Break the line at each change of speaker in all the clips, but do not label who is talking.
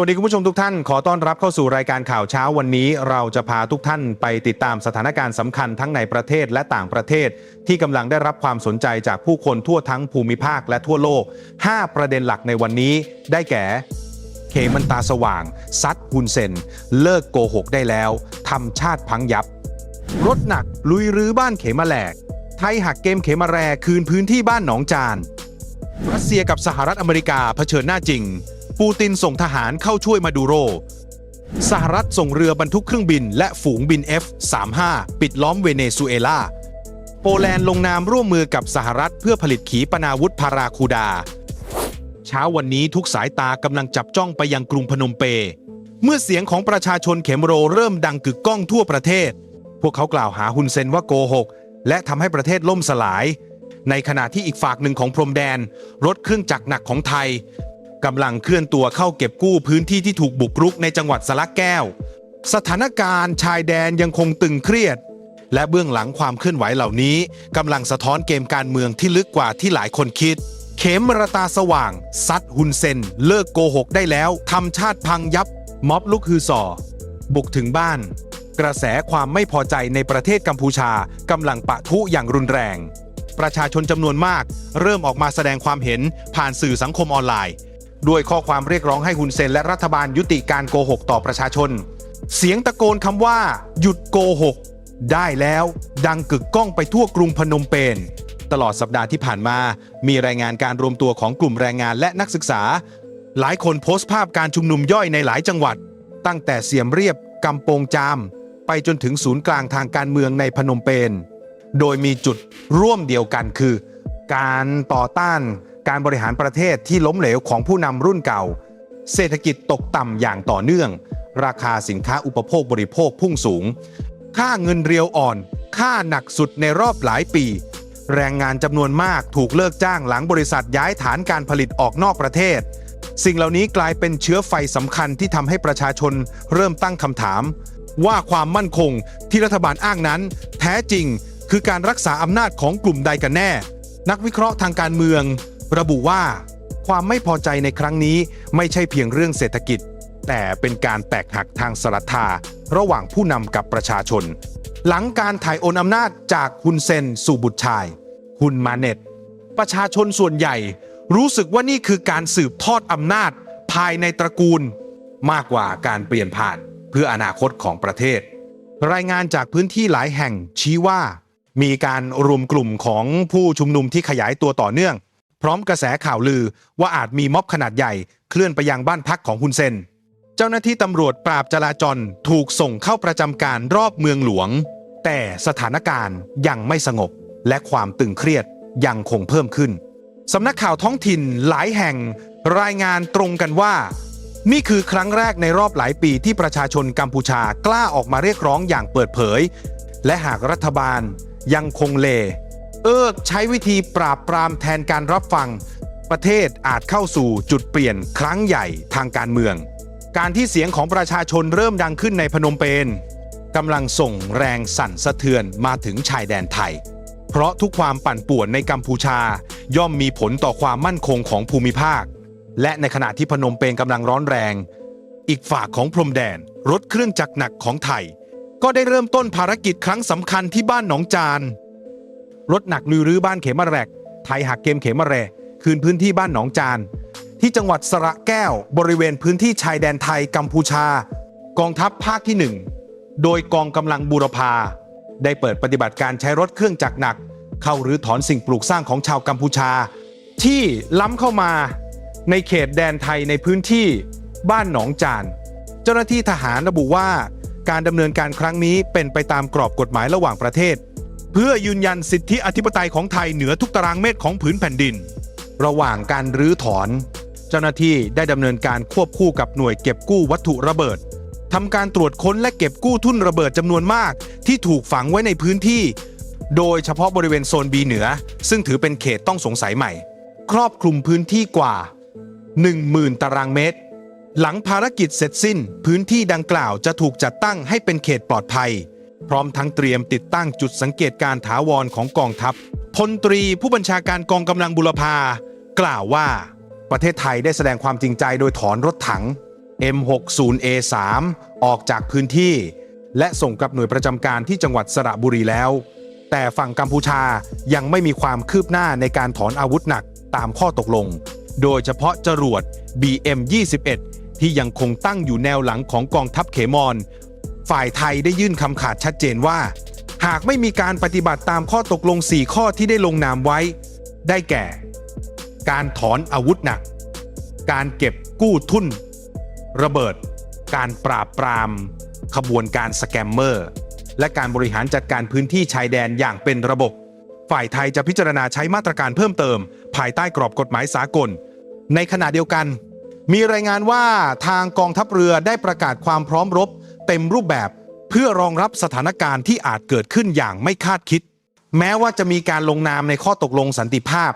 วัสดีคุณผู้ชมทุกท่าน ขอต้อนรับเข้าสู่รายการข่าวเช้าวันนี้ เราจะพาทุกท่านไปติดตามสถานการณ์สำคัญทั้งในประเทศและต่างประเทศ ที่กำลังได้รับความสนใจจากผู้คนทั่วทั้งภูมิภาคและทั่วโลก 5 ประเด็นหลักในวันนี้ ได้แก่ เขมันตาสว่าง ซัดฮุนเซน เลิกโกหกได้แล้วทำชาติพังยับ รถหนักลุยรื้อบ้านเขมาแหลก ไทยหักเกมเขมาแรคืนพื้นที่บ้านหนองจาน รัสเซียกับสหรัฐอเมริกาเผชิญหน้าจริง ปูตินส่งทหารเข้าช่วยมาดูโร สหรัฐส่งเรือบรรทุกเครื่องบินและฝูงบิน F-35 ปิดล้อมเวเนซุเอลา โปแลนด์ลงนามร่วมมือกับสหรัฐเพื่อผลิตขีปนาวุธพาราคูดา เช้าวันนี้ทุกสายตากำลังจับจ้องไปยังกรุงพนมเปเมื่อเสียงของประชาชนเขมโรเริ่มดังกึกก้องทั่วประเทศ พวกเขากล่าวหาฮุนเซนว่าโกหก และทำให้ประเทศล่มสลาย ในขณะที่อีกฝากหนึ่งของพรมแดน รถเครื่องจักรหนักของไทย กำลังเคลื่อนตัวเข้าเก็บกู้พื้นที่ที่ถูกบุกรุกในจังหวัดสระแก้ว สถานการณ์ชายแดนยังคงตึงเครียด และเบื้องหลังความเคลื่อนไหวเหล่านี้กำลังสะท้อนเกมการเมืองที่ลึกกว่าที่หลายคนคิด เข็มรตาสว่าง ซัดฮุนเซน เลิกโกหกได้แล้วทำชาติพังยับ ม็อบลุกฮือสอบุกถึงบ้าน กระแสความไม่พอใจในประเทศกัมพูชากำลังปะทุอย่างรุนแรง ประชาชนจำนวนมาก เริ่มออกมาแสดงความเห็นผ่านสื่อสังคมออนไลน์ ด้วยข้อความเรียกร้องให้ฮุนเซนและรัฐบาลยุติการโกหกต่อประชาชน เสียงตะโกนคำว่า หยุดโกหก ได้แล้วดังกึกก้องไปทั่วกรุงพนมเปญตลอดสัปดาห์ที่ผ่านมา มีรายงานการรวมตัวของกลุ่มแรงงานและนักศึกษา หลายคนโพสต์ภาพการชุมนุมย่อยในหลายจังหวัด ตั้งแต่เสียมเรียบกำปงจาม ไปจนถึงศูนย์กลางทางการเมืองในพนมเปญโดยมีจุดร่วมเดียวกันคือ การต่อต้าน การบริหารประเทศที่ล้มเหลวของผู้นำรุ่นเก่า เศรษฐกิจตกต่ำอย่างต่อเนื่อง ราคาสินค้าอุปโภคบริโภคพุ่งสูง ค่าเงินเรียวอ่อน ค่าหนักสุดในรอบหลายปี แรงงานจำนวนมากถูกเลิกจ้างหลังบริษัทย้ายฐานการผลิตออกนอกประเทศ สิ่งเหล่านี้กลายเป็นเชื้อไฟสำคัญที่ทำให้ประชาชนเริ่มตั้งคำถาม ว่าความมั่นคงที่รัฐบาลอ้างนั้น แท้จริงคือการรักษาอำนาจของกลุ่มใดกันแน่ นักวิเคราะห์ทางการเมือง ระบุว่า ความไม่พอใจในครั้งนี้ไม่ใช่เพียงเรื่องเศรษฐกิจ แต่เป็นการแตกหักทางสรัทธาระหว่างผู้นำกับประชาชน หลังการถ่ายโอนอำนาจจากฮุนเซนสู่บุตรชายฮุนมาเน็ต ประชาชนส่วนใหญ่ รู้สึกว่านี่คือการสืบทอดอำนาจภายในตระกูล มากกว่าการเปลี่ยนผ่านเพื่ออนาคตของประเทศ รายงานจากพื้นที่หลายแห่งชี้ว่า มีการรวมกลุ่มของผู้ชุมนุมที่ขยายตัวต่อเนื่อง พร้อมกระแสข่าวลือว่าอาจมีม็อบขนาดใหญ่เคลื่อนไปยังบ้านพักของฮุนเซน เจ้าหน้าที่ตำรวจปราบจราจรถูกส่งเข้าประจำการรอบเมืองหลวง แต่สถานการณ์ยังไม่สงบ และความตึงเครียดยังคงเพิ่มขึ้นสำนักข่าวท้องถิ่นหลายแห่ง รายงานตรงกันว่า นี่คือครั้งแรกในรอบหลายปีที่ประชาชนกัมพูชากล้าออกมาเรียกร้องอย่างเปิดเผย และหากรัฐบาลยังคงเล เอิกใช้วิธีปราบปรามแทนการรับฟัง ประเทศอาจเข้าสู่จุดเปลี่ยนครั้งใหญ่ทางการเมือง การที่เสียงของประชาชนเริ่มดังขึ้นในพนมเปญกำลังส่งแรงสั่นสะเทือนมาถึงชายแดนไทย เพราะทุกความปั่นป่วนในกัมพูชา ย่อมมีผลต่อความมั่นคงของภูมิภาค และในขณะที่พนมเปญกำลังร้อนแรง อีกฝากของพรมแดน รถเครื่องจักรหนักของไทย ก็ได้เริ่มต้นภารกิจครั้งสำคัญที่บ้านหนองจาน รถหนักลุยรื้อบ้านเขมะแรก ไทยหักเกมเขมะแรคืนพื้นที่บ้านหนองจาน ที่จังหวัดสระแก้วบริเวณพื้นที่ชายแดนไทยกัมพูชา กองทัพภาคที่หนึ่งโดยกองกำลังบูรพา ได้เปิดปฏิบัติการใช้รถเครื่องจักรหนัก เข้ารื้อถอนสิ่งปลูกสร้างของชาวกัมพูชา ที่ล้ำเข้ามาในเขตแดนไทยในพื้นที่บ้านหนองจาน เจ้าหน้าที่ทหารระบุว่า การดำเนินการครั้งนี้เป็นไปตามกรอบกฎหมายระหว่างประเทศ เพื่อยืนยันสิทธิอธิปไตยของไทยเหนือทุกตารางเมตรของผืนแผ่นดิน ระหว่างการรื้อถอน เจ้าหน้าที่ได้ดำเนินการควบคู่กับหน่วยเก็บกู้วัตถุระเบิดทำการตรวจค้นและเก็บกู้ทุ่นระเบิดจำนวนมาก ที่ถูกฝังไว้ในพื้นที่ โดยเฉพาะบริเวณโซนบีเหนือ ซึ่งถือเป็นเขตต้องสงสัยใหม่ ครอบคลุมพื้นที่กว่า 10,000 ตารางเมตร หลังภารกิจเสร็จสิ้น พื้นที่ดังกล่าวจะถูกจัดตั้งให้เป็นเขตปลอดภัย พร้อมทั้งเตรียมติดตั้งจุดสังเกตการถาวรของกองทัพพลตรีผู้บัญชาการกองกำลังบุรพา กล่าวว่า ประเทศไทยได้แสดงความจริงใจโดยถอนรถถัง M60A3 ออกจากพื้นที่ และส่งกลับหน่วยประจำการที่จังหวัดสระบุรีแล้ว แต่ฝั่งกัมพูชายังไม่มีความคืบหน้าในการถอนอาวุธหนักตามข้อตกลง โดยเฉพาะจรวด BM21 ที่ยังคงตั้งอยู่แนวหลังของกองทัพเขมร ฝ่ายไทยได้ยื่นคำขาดชัดเจนว่า หากไม่มีการปฏิบัติตามข้อตกลง 4 ข้อที่ได้ลงนามไว้ ได้แก่ การถอนอาวุธหนัก การเก็บกู้ทุน ระเบิด การปราบปราม ขบวนการสแกมเมอร์ และการบริหารจัดการพื้นที่ชายแดนอย่างเป็นระบบ ฝ่ายไทยจะพิจารณาใช้มาตรการเพิ่มเติม ภายใต้กรอบกฎหมายสากล ในขณะเดียวกัน มีรายงานว่าทางกองทัพเรือได้ประกาศความพร้อมรบ เต็มรูปแบบ เพื่อรองรับสถานการณ์ที่อาจเกิดขึ้นอย่างไม่คาดคิด แม้ว่าจะมีการลงนามในข้อตกลงสันติภาพ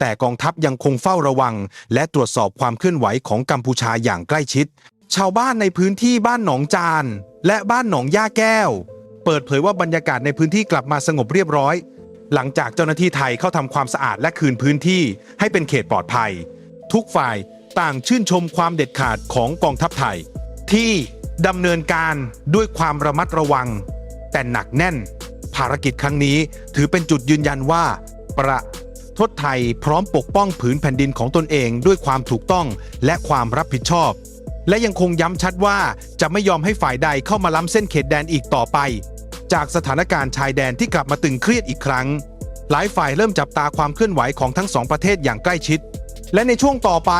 แต่กองทัพยังคงเฝ้าระวัง และตรวจสอบความเคลื่อนไหวของกัมพูชาอย่างใกล้ชิด ชาวบ้านในพื้นที่บ้านหนองจาน และบ้านหนองย่าแก้ว เปิดเผยว่าบรรยากาศในพื้นที่กลับมาสงบเรียบร้อย หลังจากเจ้าหน้าที่ไทยเข้าทำความสะอาดและคืนพื้นที่ให้เป็นเขตปลอดภัย ทุกฝ่ายต่างชื่นชมความเด็ดขาดของกองทัพไทย ที่ ดำเนินการด้วยความระมัดระวัง แต่หนักแน่น ภารกิจครั้งนี้ถือเป็นจุดยืนยันว่า ประเทศไทยพร้อมปกป้องผืนแผ่นดินของตนเองด้วยความถูกต้องและความรับผิดชอบ และยังคงย้ำชัดว่าจะไม่ยอมให้ฝ่ายใดเข้ามาล้ำเส้นเขตแดนอีกต่อไป จากสถานการณ์ชายแดนที่กลับมาตึงเครียดอีกครั้ง หลายฝ่ายเริ่มจับตาความเคลื่อนไหวของทั้งสองประเทศอย่างใกล้ชิด และในช่วงต่อไป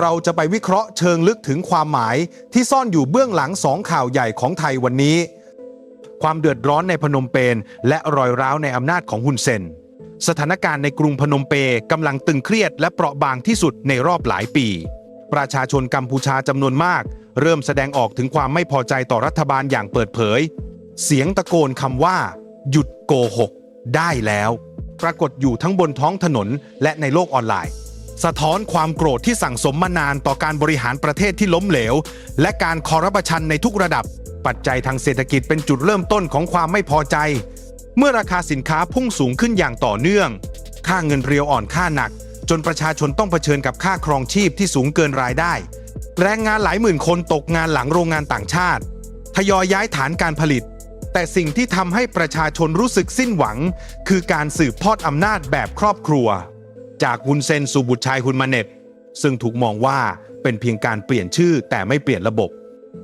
เราจะไปวิเคราะห์เชิงลึกถึงความหมายที่ซ่อนอยู่เบื้องหลังสองข่าวใหญ่ของไทยวันนี้ ความเดือดร้อนในพนมเปญและรอยร้าวในอำนาจของฮุนเซน สถานการณ์ในกรุงพนมเปญกำลังตึงเครียดและเปราะบางที่สุดในรอบหลายปี ประชาชนกัมพูชาจำนวนมาก เริ่มแสดงออกถึงความไม่พอใจต่อรัฐบาลอย่างเปิดเผย เสียงตะโกนคำว่า หยุดโกหก ได้แล้ว ปรากฏอยู่ทั้งบนท้องถนนและในโลกออนไลน์ สะท้อนความโกรธที่สั่งสมมานานต่อการบริหารประเทศที่ล้มเหลว และการคอร์รัปชันในทุกระดับ ปัจจัยทางเศรษฐกิจเป็นจุดเริ่มต้นของความไม่พอใจ เมื่อราคาสินค้าพุ่งสูงขึ้นอย่างต่อเนื่อง ค่าเงินเรียวอ่อนค่าหนัก จนประชาชนต้องเผชิญกับค่าครองชีพที่สูงเกินรายได้ แรงงานหลายหมื่นคนตกงานหลังโรงงานต่างชาติทยอยย้ายฐานการผลิต แต่สิ่งที่ทำให้ประชาชนรู้สึกสิ้นหวัง คือการสืบทอดอำนาจแบบครอบครัว จากฮุนเซนสู่บุตรชายฮุนมาเน็ต ซึ่งถูกมองว่าเป็นเพียงการเปลี่ยนชื่อแต่ไม่เปลี่ยนระบบ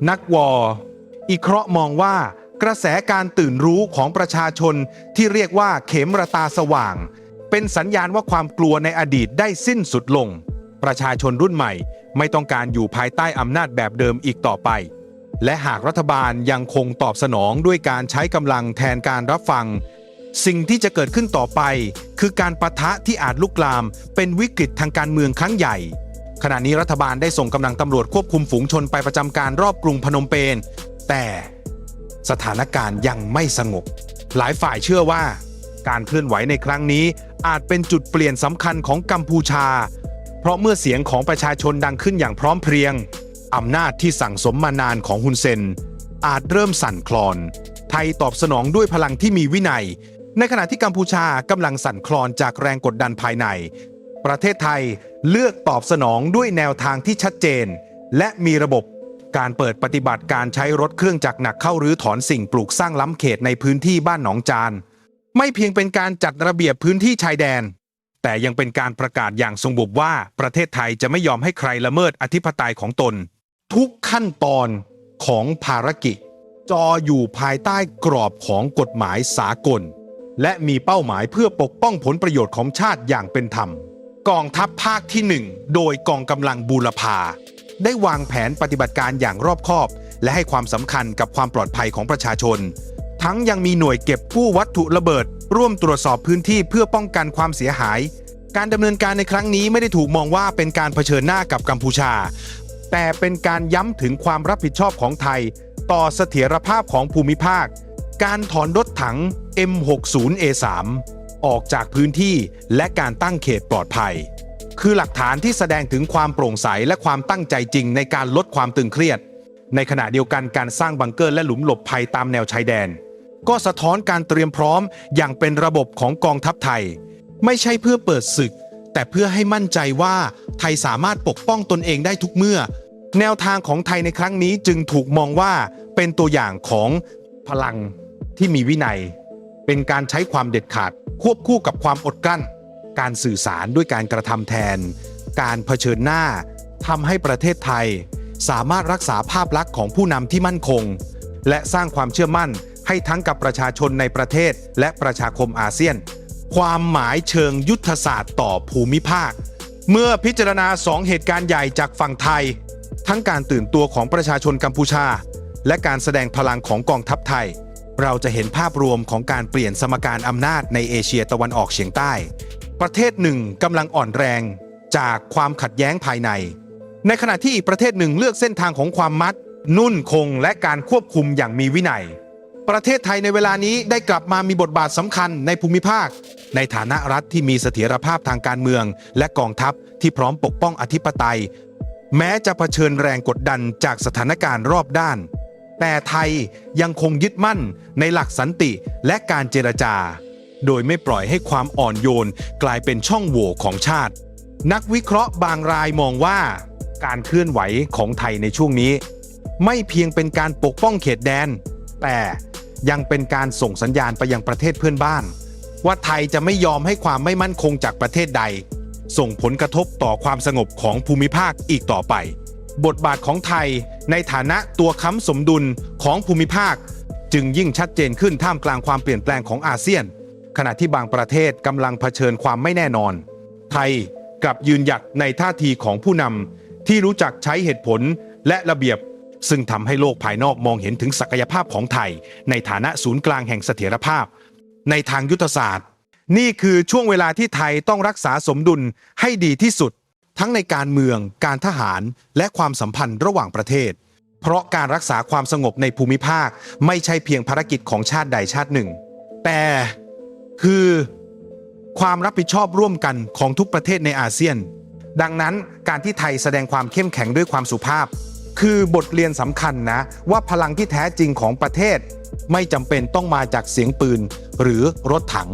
นักวออีเคราะห์มองว่ากระแสการตื่นรู้ของประชาชนที่เรียกว่าเข็มระตาสว่าง เป็นสัญญาณว่าความกลัวในอดีตได้สิ้นสุดลง ประชาชนรุ่นใหม่ ไม่ต้องการอยู่ภายใต้อำนาจแบบเดิมอีกต่อไป และหากรัฐบาลยังคงตอบสนองด้วยการใช้กำลังแทนการรับฟัง สิ่งที่จะเกิดขึ้นต่อไป คือการปะทะที่อาจลุกลาม เป็นวิกฤตทางการเมืองครั้งใหญ่ ขณะนี้รัฐบาลได้ส่งกำลังตำรวจควบคุมฝูงชนไปประจำการรอบกรุงพนมเปญแต่สถานการณ์ยังไม่สงบ หลายฝ่ายเชื่อว่า การเคลื่อนไหวในครั้งนี้ อาจเป็นจุดเปลี่ยนสำคัญของกัมพูชา เพราะเมื่อเสียงของประชาชนดังขึ้นอย่างพร้อมเพรียงอำนาจที่สั่งสมมานานของฮุนเซนอาจเริ่มสั่นคลอน ไทยตอบสนองด้วยพลังที่มีวินัย ในขณะที่กัมพูชากำลังสั่นคลอนจากแรงกดดันภายใน ประเทศไทยเลือกตอบสนองด้วยแนวทางที่ชัดเจน และมีระบบการเปิดปฏิบัติการใช้รถเครื่องจักรหนักเข้ารื้อถอนสิ่งปลูกสร้างล้ำเขตในพื้นที่บ้านหนองจาน ไม่เพียงเป็นการจัดระเบียบพื้นที่ชายแดน แต่ยังเป็นการประกาศอย่างทรงบุบว่าประเทศไทยจะไม่ยอมให้ใครละเมิดอธิปไตยของตน ทุกขั้นตอนของภารกิจ จออยู่ภายใต้กรอบของกฎหมายสากล และมีเป้าหมายเพื่อปกป้องผลประโยชน์ของชาติอย่างเป็นธรรม กองทัพภาคที่ 1 โดยกองกำลังบูรพา ได้วางแผนปฏิบัติการอย่างรอบคอบ และให้ความสำคัญกับความปลอดภัยของประชาชน ทั้งยังมีหน่วยเก็บกู้วัตถุระเบิด ร่วมตรวจสอบพื้นที่เพื่อป้องกันความเสียหาย การดำเนินการในครั้งนี้ไม่ได้ถูกมองว่าเป็นการเผชิญหน้ากับกัมพูชา แต่เป็นการย้ำถึงความรับผิดชอบของไทย ต่อเสถียรภาพของภูมิภาค การถอนรถถัง M60A3 ออกจากพื้นที่และการตั้งเขตปลอดภัย คือหลักฐานที่แสดงถึงความโปร่งใสและความตั้งใจจริงในการลดความตึงเครียด ในขณะเดียวกันการสร้างบังเกอร์และหลุมหลบภัยตามแนวชายแดน ก็สะท้อนการเตรียมพร้อมอย่างเป็นระบบของกองทัพไทย ไม่ใช่เพื่อเปิดศึก แต่เพื่อให้มั่นใจว่าไทยสามารถปกป้องตนเองได้ทุกเมื่อ แนวทางของไทยในครั้งนี้จึงถูกมองว่าเป็นตัวอย่างของพลัง ที่มีวินัย เป็นการใช้ความเด็ดขาด ควบคู่กับความอดกลั้น การสื่อสารด้วยการกระทำแทน การเผชิญหน้าทำให้ประเทศไทย สามารถรักษาภาพลักษณ์ของผู้นำที่มั่นคง และสร้างความเชื่อมั่นให้ทั้งกับประชาชนในประเทศและประชาคมอาเซียน ความหมายเชิงยุทธศาสตร์ต่อภูมิภาค เมื่อพิจารณาสองเหตุการณ์ใหญ่จากฝั่งไทย ทั้งการตื่นตัวของประชาชนกัมพูชา และการแสดงพลังของกองทัพไทย เราจะเห็นภาพรวมของการเปลี่ยนสมการอำนาจในเอเชียตะวันออกเฉียงใต้ ประเทศหนึ่งกำลังอ่อนแรงจากความขัดแย้งภายใน ในขณะที่อีกประเทศหนึ่งเลือกเส้นทางของความมัด นุ่นคงและการควบคุมอย่างมีวินัย ประเทศไทยในเวลานี้ได้กลับมามีบทบาทสำคัญในภูมิภาค ในฐานะรัฐที่มีเสถียรภาพทางการเมือง และกองทัพที่พร้อมปกป้องอธิปไตย แม้จะเผชิญแรงกดดันจากสถานการณ์รอบด้าน แต่ไทยยังคงยึดมั่นในหลักสันติและการเจรจา โดยไม่ปล่อยให้ความอ่อนโยนกลายเป็นช่องโหว่ของชาติ นักวิเคราะห์บางรายมองว่า การเคลื่อนไหวของไทยในช่วงนี้ ไม่เพียงเป็นการปกป้องเขตแดน แต่ยังเป็นการส่งสัญญาณไปยังประเทศเพื่อนบ้าน ว่าไทยจะไม่ยอมให้ความไม่มั่นคงจากประเทศใด ส่งผลกระทบต่อความสงบของภูมิภาคอีกต่อไป บทบาทของไทยในฐานะตัวค้ำสมดุลของภูมิภาค จึงยิ่งชัดเจนขึ้นท่ามกลางความเปลี่ยนแปลงของอาเซียน ขณะที่บางประเทศกำลังเผชิญความไม่แน่นอน ไทยกลับยืนหยัดในท่าทีของผู้นำที่รู้จักใช้เหตุผลและระเบียบ ซึ่งทำให้โลกภายนอกมองเห็นถึงศักยภาพของไทย ในฐานะศูนย์กลางแห่งเสถียรภาพ ในทางยุทธศาสตร์ นี่คือช่วงเวลาที่ไทยต้องรักษาสมดุลให้ดีที่สุด ทั้งในการเมือง การทหาร และความสัมพันธ์ระหว่างประเทศ เพราะการรักษาความสงบในภูมิภาคไม่ใช่เพียงภารกิจของชาติใดชาติหนึ่ง แต่คือความรับผิดชอบร่วมกันของทุกประเทศในอาเซียน ดังนั้นการที่ไทยแสดงความเข้มแข็งด้วยความสุภาพ คือบทเรียนสำคัญนะ ว่าพลังที่แท้จริงของประเทศ ไม่จำเป็นต้องมาจากเสียงปืน หรือรถถัง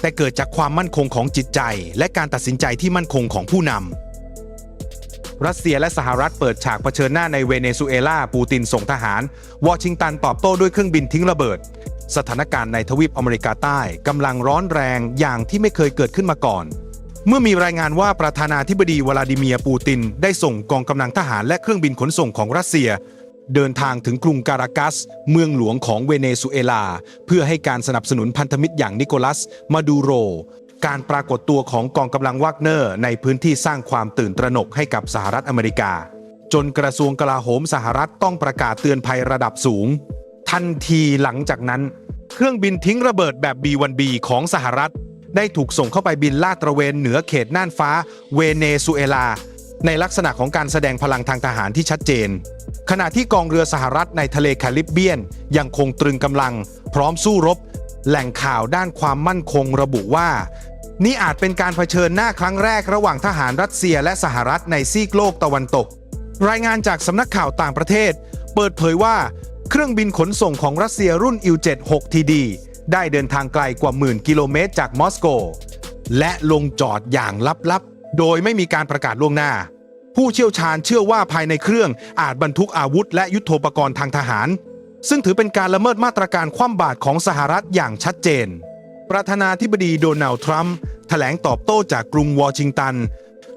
แต่เกิดจากความมั่นคงของจิตใจ และการตัดสินใจที่มั่นคงของผู้นำ รัสเซียและสหรัฐเปิดฉากเผชิญหน้าในเวเนซุเอลาปูตินส่งทหาร วอชิงตันตอบโต้ด้วยเครื่องบินทิ้งระเบิด สถานการณ์ในทวีปอเมริกาใต้กำลังร้อนแรงอย่างที่ไม่เคยเกิดขึ้นมาก่อน เมื่อมีรายงานว่าประธานาธิบดีวลาดิเมียร์ปูติน ได้ส่งกองกำลังทหารและเครื่องบินขนส่งของรัสเซียเดินทางถึงกรุงการากัส เมืองหลวงของเวเนซุเอลา เพื่อให้การสนับสนุนพันธมิตรอย่างนิโคลัส มาดูโร การปรากฏตัวของกองกำลังวากเนอร์ในพื้นที่สร้างความตื่นตระหนกให้กับสหรัฐอเมริกา จนกระทรวงกลาโหมสหรัฐต้องประกาศเตือนภัยระดับสูง ทันทีหลังจากนั้น เครื่องบินทิ้งระเบิดแบบ B1B ของสหรัฐ ได้ถูกส่งเข้าไปบินลาดตระเวนเหนือเขตน่านฟ้าเวเนซุเอลา ในลักษณะของการแสดงพลังทางทหารที่ชัดเจน ขณะที่กองเรือสหรัฐในทะเลแคริบเบียน ยังคงตรึงกำลัง พร้อมสู้รบแหล่งข่าวด้านความมั่นคงระบุว่า นี่อาจเป็นการเผชิญหน้าครั้งแรกระหว่างทหารรัสเซียและสหรัฐในซีกโลกตะวันตก รายงานจากสำนักข่าวต่างประเทศ เปิดเผยว่า เครื่องบินขนส่งของรัสเซียรุ่น Il-76TD ได้เดินทางไกลกว่าหมื่นกิโลเมตรจากมอสโก และลงจอดอย่างลับๆ โดยไม่มีการประกาศล่วงหน้า ผู้เชี่ยวชาญเชื่อว่าภายในเครื่องอาจบรรทุกอาวุธและยุทโธปกรณ์ทางทหาร ซึ่งถือเป็นการละเมิดมาตรการคว่ำบาตรของสหรัฐอย่างชัดเจน ประธานาธิบดีโดนัลด์ทรัมป์แถลงตอบโต้จากกรุงวอชิงตัน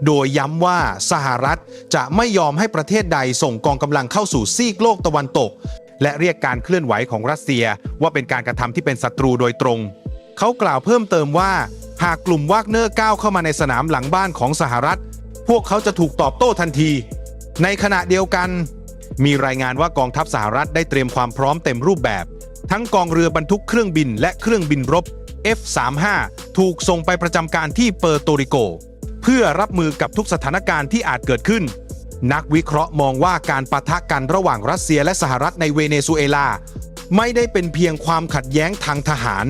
โดยย้ำว่าสหรัฐจะไม่ยอมให้ประเทศใดส่งกองกำลังเข้าสู่ซีกโลกตะวันตก และเรียกการเคลื่อนไหวของรัสเซียว่าเป็นการกระทำที่เป็นศัตรูโดยตรง เขากล่าวเพิ่มเติมว่า หากกลุ่มวากเนอร์ก้าวเข้ามาในสนามหลังบ้านของสหรัฐ พวกเขาจะถูกตอบโต้ทันที ในขณะเดียวกัน มีรายงานว่ากองทัพสหรัฐได้เตรียมความพร้อมเต็มรูปแบบ ทั้งกองเรือบรรทุกเครื่องบินและเครื่องบินรบ F-35 ถูกส่งไปประจำการที่เปอร์โตริโก เพื่อรับมือกับทุกสถานการณ์ที่อาจเกิดขึ้น นักวิเคราะห์มองว่าการปะทะกันระหว่างรัสเซียและสหรัฐในเวเนซุเอลา ไม่ได้เป็นเพียงความขัดแย้งทางทหาร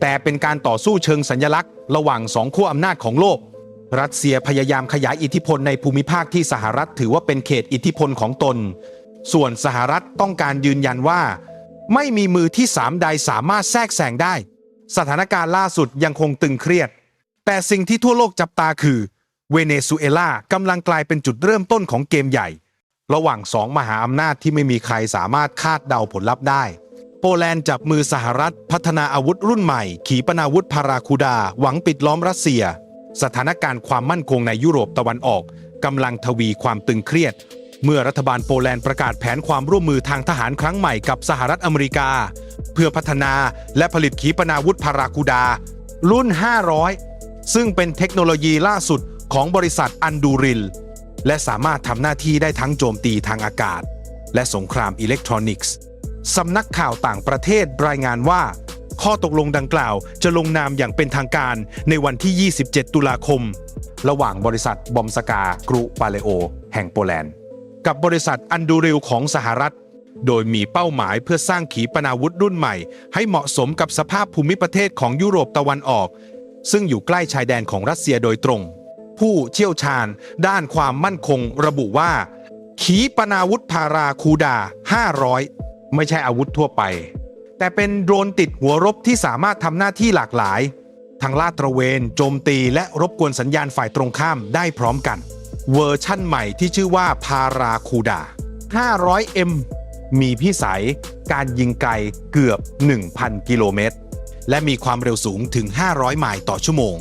แต่เป็นการต่อสู้เชิงสัญลักษณ์ ระหว่างสองขั้วอำนาจของโลก รัสเซียพยายามขยายอิทธิพลในภูมิภาคที่สหรัฐถือว่าเป็นเขตอิทธิพลของตน ส่วนสหรัฐต้องการยืนยันว่า ไม่มีมือที่สามใดสามารถแทรกแซงได้ สถานการณ์ล่าสุดยังคงตึงเครียด แต่สิ่งที่ทั่วโลกจับตาคือ เวเนซุเอลากำลังกลายเป็นจุดเริ่มต้นของเกมใหญ่ ระหว่างสองมหาอำนาจที่ไม่มีใครสามารถคาดเดาผลลัพธ์ได้ โปแลนด์จับมือสหรัฐ พัฒนาอาวุธรุ่นใหม่ ขีปนาวุธพาราคูดา หวังปิดล้อมรัสเซีย สถานการณ์ความมั่นคงในยุโรปตะวันออกกำลังทวีความตึงเครียด เมื่อรัฐบาลโปแลนด์ประกาศแผนความร่วมมือทางทหารครั้งใหม่กับสหรัฐอเมริกา เพื่อพัฒนาและผลิตขีปนาวุธพาราคูดา รุ่น 500 ซึ่งเป็นเทคโนโลยีล่าสุดของบริษัทอันดูริล และสามารถทำหน้าที่ได้ทั้งโจมตีทางอากาศ และสงครามอิเล็กทรอนิกส์สำนักข่าวต่างประเทศรายงานว่า ข้อตกลงดังกล่าวจะลงนามอย่างเป็นทางการในวันที่ 27 ตุลาคม ระหว่างบริษัทบอมสกากรุปาเลโอ แห่งโปแลนด์ กับบริษัทอันดูริลของสหรัฐ โดยมีเป้าหมายเพื่อสร้างขีปนาวุธรุ่นใหม่ ให้เหมาะสมกับสภาพภูมิประเทศของยุโรปตะวันออก ซึ่งอยู่ใกล้ชายแดนของรัสเซียโดยตรง ผู้เชี่ยวชาญ ด้านความมั่นคงระบุว่า ขีปนาวุธพาราคูดา 500 ไม่ใช่อาวุธทั่วไป แต่เป็นโดรนติดหัวรบที่สามารถทำหน้าที่หลากหลายทั้งลาดตระเวน โจมตีและรบกวนสัญญาณฝ่ายตรงข้ามได้พร้อมกัน เวอร์ชั่นใหม่ที่ชื่อว่าพาราคูดา 500M มีพิสัยการยิงไกลเกือบ 1,000 กิโลเมตร และมีความเร็วสูงถึง 500 ไมล์ต่อชั่วโมง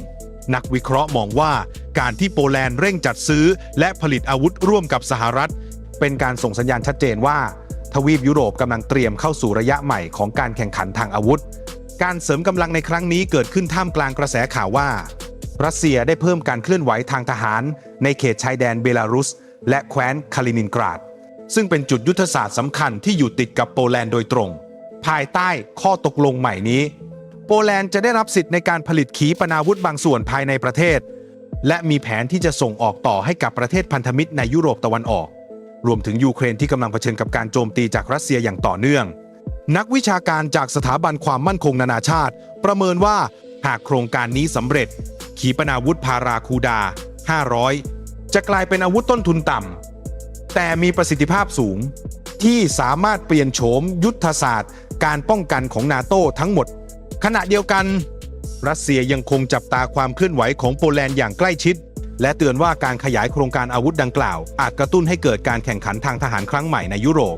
นักวิเคราะห์มองว่าการที่โปแลนด์เร่งจัดซื้อ และผลิตอาวุธร่วมกับสหรัฐ เป็นการส่งสัญญาณชัดเจนว่า ทวีปยุโรปกำลังเตรียมเข้าสู่ระยะใหม่ของการแข่งขันทางอาวุธ การเสริมกำลังในครั้งนี้เกิดขึ้นท่ามกลางกระแสข่าวว่า รัสเซียได้เพิ่มการเคลื่อนไหวทางทหาร ในเขตชายแดนเบลารุส และแคว้นคาลินินกราด ซึ่งเป็นจุดยุทธศาสตร์สำคัญที่อยู่ติดกับโปแลนด์โดยตรง ภายใต้ข้อตกลงใหม่นี้ โปแลนด์จะได้รับสิทธิ์ในการผลิตขีปนาวุธบางส่วนภายในประเทศ และมีแผนที่จะส่งออกต่อให้กับประเทศพันธมิตรในยุโรปตะวันออก รวมถึงยูเครนที่กำลังเผชิญกับการโจมตีจากรัสเซียอย่างต่อเนื่อง นักวิชาการจากสถาบันความมั่นคงนานาชาติ ประเมินว่าหากโครงการนี้สำเร็จ ขีปนาวุธพาราคูดา 500 จะกลายเป็นอาวุธต้นทุนต่ำ แต่มีประสิทธิภาพสูง ที่สามารถเปลี่ยนโฉมยุทธศาสตร์ การป้องกันของนาโต้ทั้งหมด ขณะเดียวกัน รัสเซียยังคงจับตาความเคลื่อนไหวของโปแลนด์อย่างใกล้ชิด และเตือนว่าการขยายโครงการอาวุธดังกล่าว อาจกระตุ้นให้เกิดการแข่งขันทางทหารครั้งใหม่ในยุโรป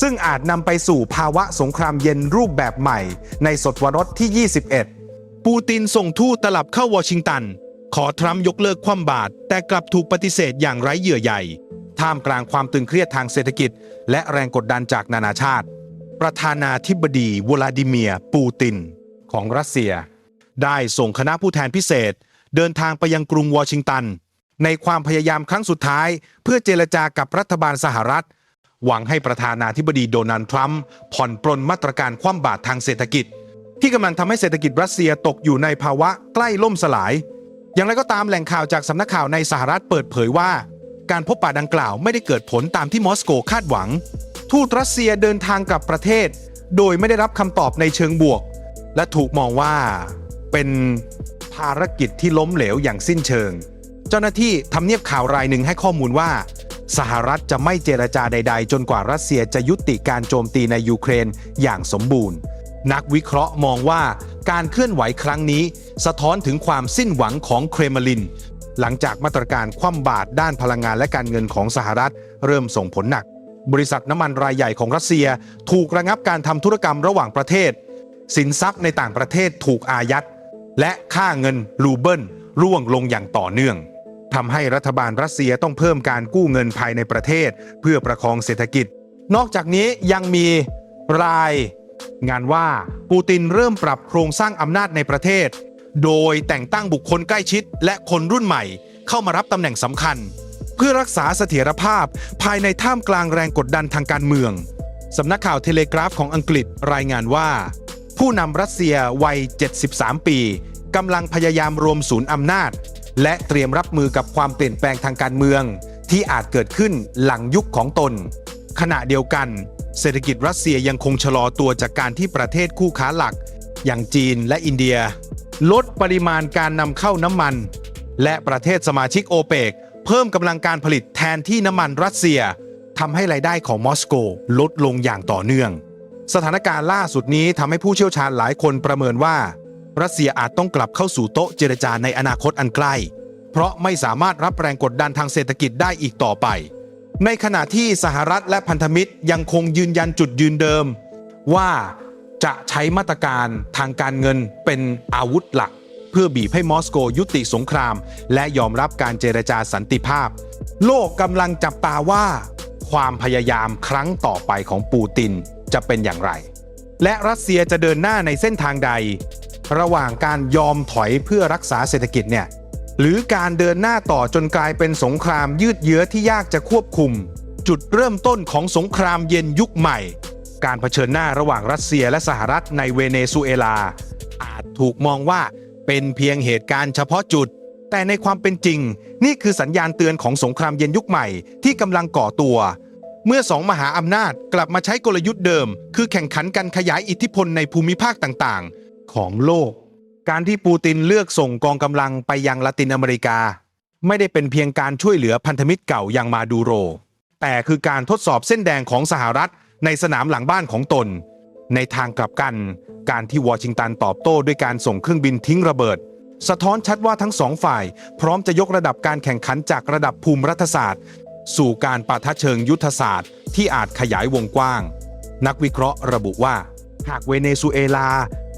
ซึ่งอาจนำไปสู่ภาวะสงครามเย็นรูปแบบใหม่ ในศตวรรษที่ 21 ปูตินส่งทูตตลับเข้าวอชิงตัน ขอทรัมป์ยกเลิกคว่ำบาตรแต่กลับถูกปฏิเสธอย่างไร้เหยื่อใหญ่ ท่ามกลางความตึงเครียดทางเศรษฐกิจ และแรงกดดันจากนานาชาติ ประธานาธิบดีวลาดิเมียร์ปูติน ของรัสเซีย ได้ส่งคณะผู้แทนพิเศษ เดินทางไปยังกรุงวอชิงตัน ในความพยายามครั้งสุดท้าย เพื่อเจรจากับรัฐบาลสหรัฐ หวังให้ประธานาธิบดีโดนัลด์ทรัมป์ผ่อนปลนมาตรการคว่ำบาตรทางเศรษฐกิจ ที่กำลังทำให้เศรษฐกิจรัสเซียตกอยู่ในภาวะใกล้ล่มสลาย อย่างไรก็ตามแหล่งข่าวจากสำนักข่าวในสหรัฐเปิดเผยว่า การพบปะดังกล่าวไม่ได้เกิดผลตามที่มอสโกคาดหวัง ทูตรัสเซียเดินทางกลับประเทศ โดยไม่ได้รับคำตอบในเชิงบวก และถูกมองว่าเป็นภารกิจที่ล้มเหลวอย่างสิ้นเชิง เจ้าหน้าที่ทำเนียบข่าวรายหนึ่งให้ข้อมูลว่า สหรัฐจะไม่เจรจาใด ๆ จนกว่ารัสเซียจะยุติการโจมตีในยูเครนอย่างสมบูรณ์ นักวิเคราะห์มองว่าการเคลื่อนไหวครั้งนี้ สะท้อนถึงความสิ้นหวังของเครมลิน หลังจากมาตรการคว่ำบาตรด้านพลังงานและการเงินของสหรัฐ เริ่มส่งผลหนัก บริษัทน้ำมันรายใหญ่ของรัสเซีย ถูกระงับการทำธุรกรรมระหว่างประเทศ สินทรัพย์ในต่างประเทศถูกอายัด และค่าเงินรูเบิลร่วงลงอย่างต่อเนื่องทำให้รัฐบาลรัสเซียต้องเพิ่มการกู้เงินภายในประเทศ เพื่อประคองเศรษฐกิจ นอกจากนี้ยังมีราย งานว่าปูตินเริ่มปรับโครงสร้างอำนาจในประเทศ โดยแต่งตั้งบุคคลใกล้ชิด และคนรุ่นใหม่เข้ามารับตำแหน่งสำคัญ เพื่อรักษาเสถียรภาพภายในท่ามกลางแรงกดดันทางการเมืองสำนักข่าวเทเลกราฟของอังกฤษรายงานว่า ผู้นำรัสเซียวัย 73 ปีกำลังพยายามรวมศูนย์อำนาจ และเตรียมรับมือกับความเปลี่ยนแปลงทางการเมือง ที่อาจเกิดขึ้นหลังยุคของตน ขณะเดียวกัน เศรษฐกิจรัสเซียยังคงชะลอตัวจากการที่ประเทศคู่ค้าหลัก อย่างจีนและอินเดีย ลดปริมาณการนำเข้าน้ำมัน และประเทศสมาชิกโอเปก เพิ่มกำลังการผลิตแทนที่น้ำมันรัสเซียทำให้รายได้ของมอสโกลดลงอย่างต่อเนื่อง สถานการณ์ล่าสุดนี้ทำให้ผู้เชี่ยวชาญหลายคนประเมินว่า รัสเซียอาจต้องกลับเข้าสู่โต๊ะเจรจาในอนาคตอันใกล้ เพราะไม่สามารถรับแรงกดดันทางเศรษฐกิจได้อีกต่อไป ในขณะที่สหรัฐและพันธมิตรยังคงยืนยันจุดยืนเดิม ว่าจะใช้มาตรการทางการเงินเป็นอาวุธหลัก เพื่อบีบให้มอสโกยุติสงคราม และยอมรับการเจรจาสันติภาพ โลกกำลังจับตาว่า ความพยายามครั้งต่อไปของปูตินจะเป็นอย่างไร และรัสเซียจะเดินหน้าในเส้นทางใด ระหว่างการยอมถอยเพื่อรักษาเศรษฐกิจเนี่ย หรือการเดินหน้าต่อจนกลายเป็นสงครามยืดเยื้อที่ยากจะควบคุม จุดเริ่มต้นของสงครามเย็นยุคใหม่ การเผชิญหน้าระหว่างรัสเซียและสหรัฐในเวเนซุเอลา อาจถูกมองว่าเป็นเพียงเหตุการณ์เฉพาะจุด แต่ในความเป็นจริง นี่คือสัญญาณเตือนของสงครามเย็นยุคใหม่ที่กำลังก่อตัว เมื่อสองมหาอำนาจกลับมาใช้กลยุทธ์เดิม คือแข่งขันกันขยายอิทธิพลในภูมิภาคต่างๆ ของโลก การที่ปูตินเลือกส่งกองกำลังไปยังละตินอเมริกา ไม่ได้เป็นเพียงการช่วยเหลือพันธมิตรเก่าอย่างมาดูโร แต่คือการทดสอบเส้นแดงของสหรัฐในสนามหลังบ้านของตน ในทางกลับกัน การที่วอชิงตันตอบโต้ด้วยการส่งเครื่องบินทิ้งระเบิด สะท้อนชัดว่าทั้งสองฝ่าย พร้อมจะยกระดับการแข่งขันจากระดับภูมิรัฐศาสตร์ สู่การปะทะเชิงยุทธศาสตร์ที่อาจขยายวงกว้าง นักวิเคราะห์ระบุว่า หากเวเนซุเอลา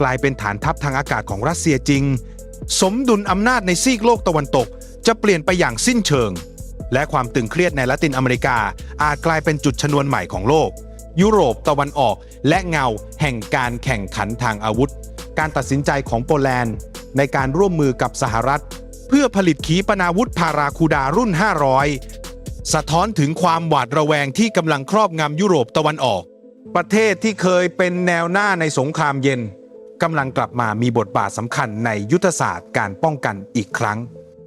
กลายเป็นฐานทัพทางอากาศของรัสเซียจริง สมดุลอำนาจในซีกโลกตะวันตก จะเปลี่ยนไปอย่างสิ้นเชิง และความตึงเครียดในละตินอเมริกา อาจกลายเป็นจุดชนวนใหม่ของโลก ยุโรปตะวันออก และเงาแห่งการแข่งขันทางอาวุธ การตัดสินใจของโปแลนด์ ในการร่วมมือกับสหรัฐ เพื่อผลิตขีปนาวุธพาราคูดารุ่น 500 สะท้อนถึงความหวาดระแวงที่กำลังครอบงำยุโรปตะวันออกประเทศที่เคยเป็นแนวหน้าในสงครามเย็น กำลังกลับมามีบทบาทสำคัญในยุทธศาสตร์การป้องกันอีกครั้ง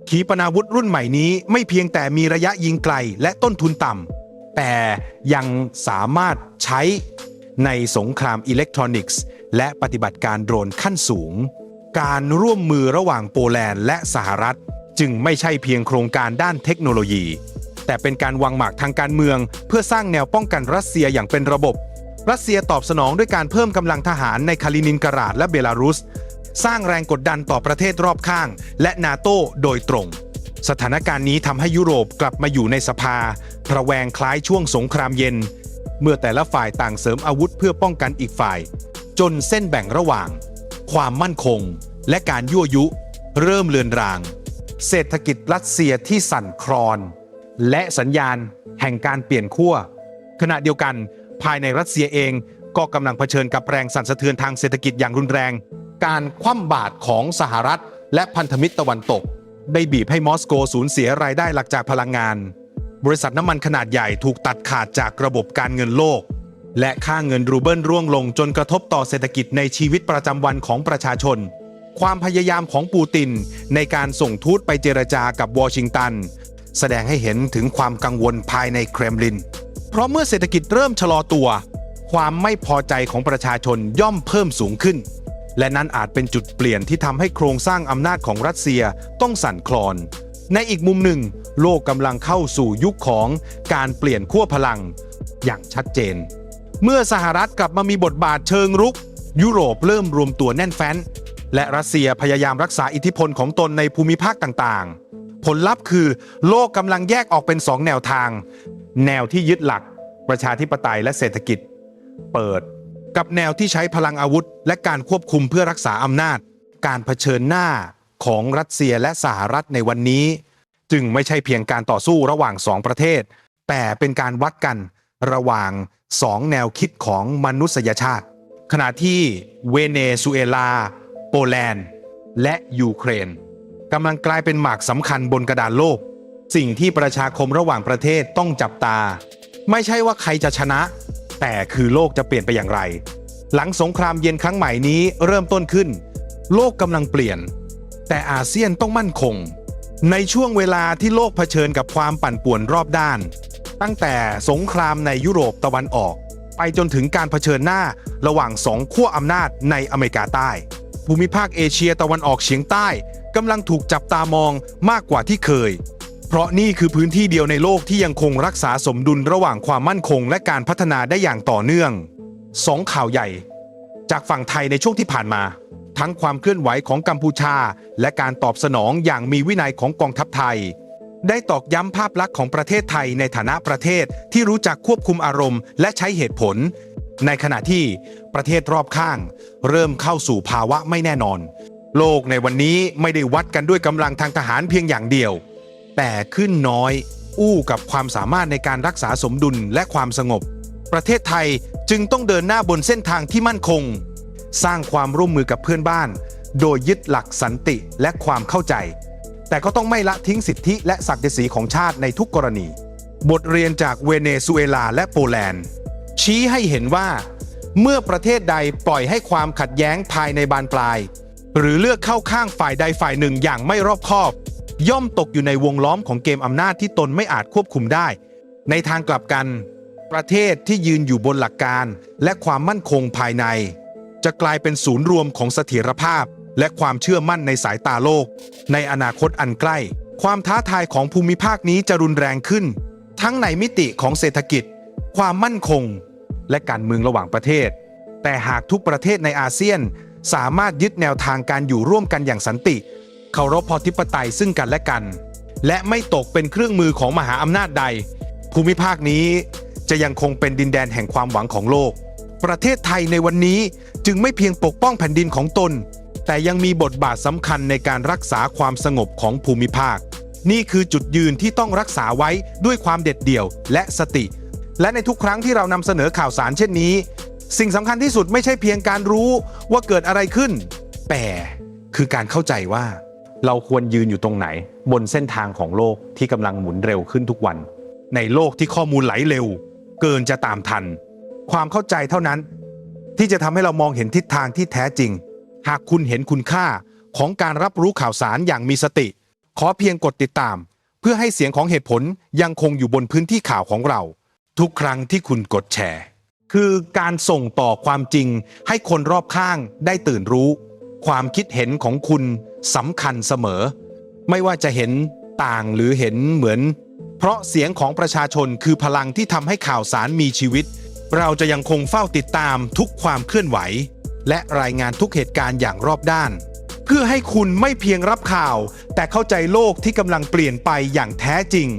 ขีปนาวุธรุ่นใหม่นี้ไม่เพียงแต่มีระยะยิงไกลและต้นทุนต่ำแต่ยังสามารถใช้ในสงครามอิเล็กทรอนิกส์ และปฏิบัติการโดรนขั้นสูง การร่วมมือระหว่างโปแลนด์และสหรัฐ จึงไม่ใช่เพียงโครงการด้านเทคโนโลยี แต่เป็นการวางหมากทางการเมือง เพื่อสร้างแนวป้องกันรัสเซียอย่างเป็นระบบ รัสเซียตอบสนองด้วยการเพิ่มกำลังทหารในคาลินินกราดและเบลารุส สร้างแรงกดดันต่อประเทศรอบข้าง และนาโตโดยตรง สถานการณ์นี้ทำให้ยุโรปกลับมาอยู่ในสภาระแวงคล้ายช่วงสงครามเย็น เมื่อแต่ละฝ่ายต่างเสริมอาวุธเพื่อป้องกันอีกฝ่าย จนเส้นแบ่งระหว่าง ความมั่นคง และการยั่วยุ เริ่มเลือนราง เศรษฐกิจรัสเซียที่สั่นคลอน และสัญญาณแห่งการเปลี่ยนขั้วขณะเดียวกัน ภายในรัสเซียเอง ก็กำลังเผชิญกับแรงสั่นสะเทือนทางเศรษฐกิจอย่างรุนแรง การคว่ำบาตรของสหรัฐ และพันธมิตรตะวันตก ได้บีบให้มอสโกสูญเสียรายได้หลักจากพลังงาน บริษัทน้ำมันขนาดใหญ่ถูกตัดขาดจากระบบการเงินโลก และค่าเงินรูเบิลร่วงลงจนกระทบต่อเศรษฐกิจในชีวิตประจำวันของประชาชน ความพยายามของปูติน ในการส่งทูตไปเจรจากับวอชิงตัน แสดงให้เห็นถึงความกังวลภายในเครมลิน เพราะเมื่อเศรษฐกิจเริ่มชะลอตัว ความไม่พอใจของประชาชนย่อมเพิ่มสูงขึ้น และนั่นอาจเป็นจุดเปลี่ยนที่ทำให้โครงสร้างอำนาจของรัสเซียต้องสั่นคลอน ในอีกมุมหนึ่ง โลกกำลังเข้าสู่ยุคของการเปลี่ยนขั้วพลัง อย่างชัดเจน เมื่อสหรัฐกลับมามีบทบาทเชิงรุก ยุโรปเริ่มรวมตัวแน่นแฟ้น และรัสเซียพยายามรักษาอิทธิพลของตนในภูมิภาคต่างๆผลลัพธ์คือโลกกำลังแยกออกเป็นสองแนวทาง แนวที่ยึดหลัก ประชาธิปไตยและเศรษฐกิจ เปิด กับแนวที่ใช้พลังอาวุธ และการควบคุมเพื่อรักษาอำนาจ การเผชิญหน้าของรัสเซียและสหรัฐในวันนี้ จึงไม่ใช่เพียงการต่อสู้ระหว่างสองประเทศ แต่เป็นการวัดกันระหว่างสองแนวคิดของมนุษยชาติ ขณะที่เวเนซุเอลา โปแลนด์ และยูเครนกำลังกลายเป็นหมากสำคัญบนกระดานโลก สิ่งที่ประชาคมระหว่างประเทศต้องจับตา ไม่ใช่ว่าใครจะชนะ แต่คือโลกจะเปลี่ยนไปอย่างไร หลังสงครามเย็นครั้งใหม่นี้เริ่มต้นขึ้น โลกกำลังเปลี่ยน แต่อาเซียนต้องมั่นคง ในช่วงเวลาที่โลกเผชิญกับความปั่นป่วนรอบด้าน ตั้งแต่สงครามในยุโรปตะวันออก ไปจนถึงการเผชิญหน้าระหว่างสองขั้วอำนาจในอเมริกาใต้ ภูมิภาคเอเชียตะวันออกเฉียงใต้กำลังถูกจับตามองมากกว่าที่เคย เพราะนี่คือพื้นที่เดียวในโลกที่ยังคงรักษาสมดุลระหว่างความมั่นคงและการพัฒนาได้อย่างต่อเนื่องสองข่าวใหญ่ จากฝั่งไทยในช่วงที่ผ่านมา ทั้งความเคลื่อนไหวของกัมพูชา และการตอบสนองอย่างมีวินัยของกองทัพไทย ได้ตอกย้ำภาพลักษณ์ของประเทศไทยในฐานะประเทศที่รู้จักควบคุมอารมณ์ และใช้เหตุผล ในขณะที่ประเทศรอบข้าง เริ่มเข้าสู่ภาวะไม่แน่นอน โลกในวันนี้ไม่ได้วัดกันด้วยกำลังทางทหารเพียงอย่างเดียว แต่ขึ้นน้อย อู้กับความสามารถในการรักษาสมดุลและความสงบ ประเทศไทยจึงต้องเดินหน้าบนเส้นทางที่มั่นคง สร้างความร่วมมือกับเพื่อนบ้าน โดยยึดหลักสันติและความเข้าใจ แต่ก็ต้องไม่ละทิ้งสิทธิและศักดิ์ศรีของชาติในทุกกรณี บทเรียนจากเวเนซุเอลาและโปแลนด์ ชี้ให้เห็นว่า เมื่อประเทศใดปล่อยให้ความขัดแย้งภายในบานปลาย หรือเลือกเข้าข้างฝ่ายใดฝ่ายหนึ่งอย่างไม่รอบคอบ ย่อมตกอยู่ในวงล้อมของเกมอำนาจที่ตนไม่อาจควบคุมได้ ในทางกลับกัน ประเทศที่ยืนอยู่บนหลักการ และความมั่นคงภายใน จะกลายเป็นศูนย์รวมของเสถียรภาพ และความเชื่อมั่นในสายตาโลก ในอนาคตอันใกล้ ความท้าทายของภูมิภาคนี้จะรุนแรงขึ้น ทั้งในมิติของเศรษฐกิจ ความมั่นคง และการเมืองระหว่างประเทศ แต่หากทุกประเทศในอาเซียนสามารถยึดแนวทางการอยู่ร่วมกันอย่างสันติ เคารพพอธิปไตยซึ่งกันและกัน และไม่ตกเป็นเครื่องมือของมหาอำนาจใด ภูมิภาคนี้จะยังคงเป็นดินแดนแห่งความหวังของโลก ประเทศไทยในวันนี้จึงไม่เพียงปกป้องแผ่นดินของตน แต่ยังมีบทบาทสำคัญในการรักษาความสงบของภูมิภาค นี่คือจุดยืนที่ต้องรักษาไว้ด้วยความเด็ดเดี่ยวและสติ และในทุกครั้งที่เรานำเสนอข่าวสารเช่นนี้ สิ่งสำคัญที่สุดไม่ใช่เพียงการรู้ว่าเกิดอะไรขึ้น แต่คือการเข้าใจว่า เราควรยืนอยู่ตรงไหน บนเส้นทางของโลกที่กำลังหมุนเร็วขึ้นทุกวัน ในโลกที่ข้อมูลไหลเร็ว เกินจะตามทัน ความเข้าใจเท่านั้น ที่จะทำให้เรามองเห็นทิศทางที่แท้จริง หากคุณเห็นคุณค่าของการรับรู้ข่าวสารอย่างมีสติ ขอเพียงกดติดตาม เพื่อให้เสียงของเหตุผลยังคงอยู่บนพื้นที่ข่าวของเรา ทุกครั้งที่คุณกดแชร์ คือการส่งต่อความจริงให้คนรอบข้างได้ตื่นรู้ ความคิดเห็นของคุณสำคัญเสมอ ไม่ว่าจะเห็นต่างหรือเห็นเหมือน เพราะเสียงของประชาชนคือพลังที่ทำให้ข่าวสารมีชีวิต เราจะยังคงเฝ้าติดตามทุกความเคลื่อนไหว และรายงานทุกเหตุการณ์อย่างรอบด้าน เพื่อให้คุณไม่เพียงรับข่าว แต่เข้าใจโลกที่กำลังเปลี่ยนไปอย่างแท้จริง